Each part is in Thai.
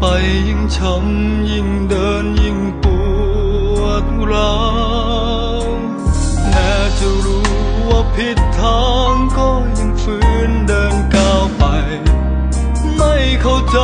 ไปยิ่งช้ำยิ่งเดินยิ่งปวดร้าวแม่จะรู้ว่าผิดทางก็ยังฝืนเดินก้าวไป ไม่เข้าใจ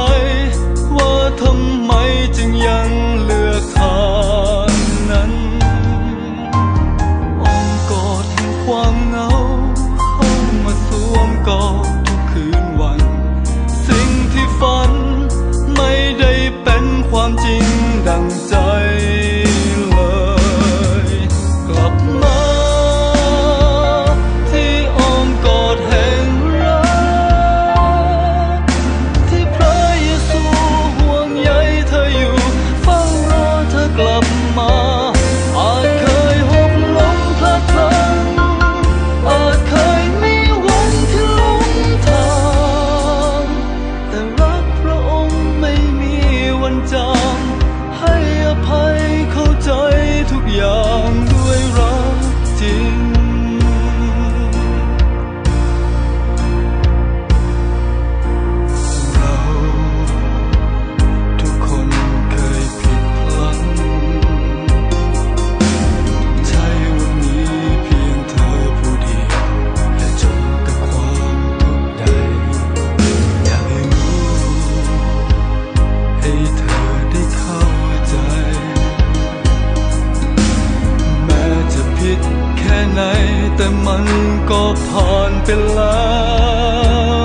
ผ่านไปแล้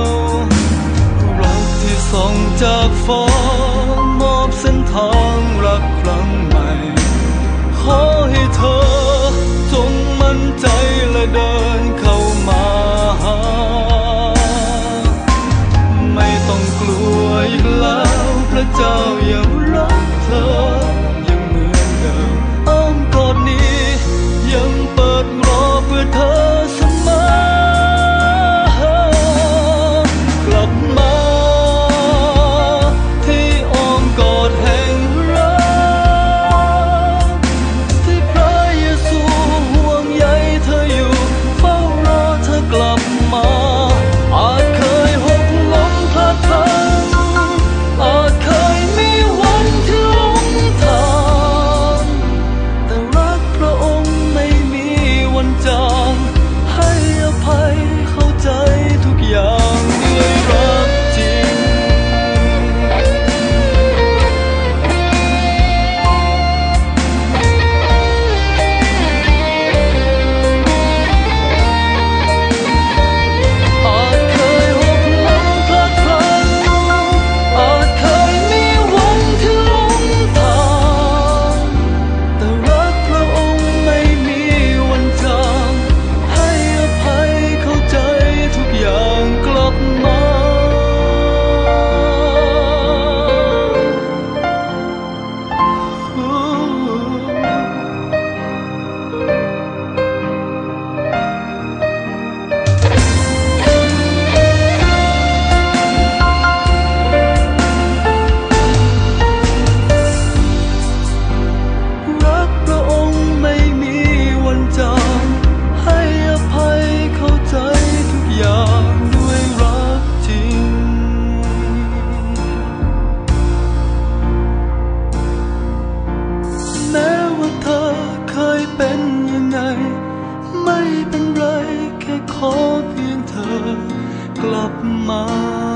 วรักที่ส่องจากฟ้า 吗？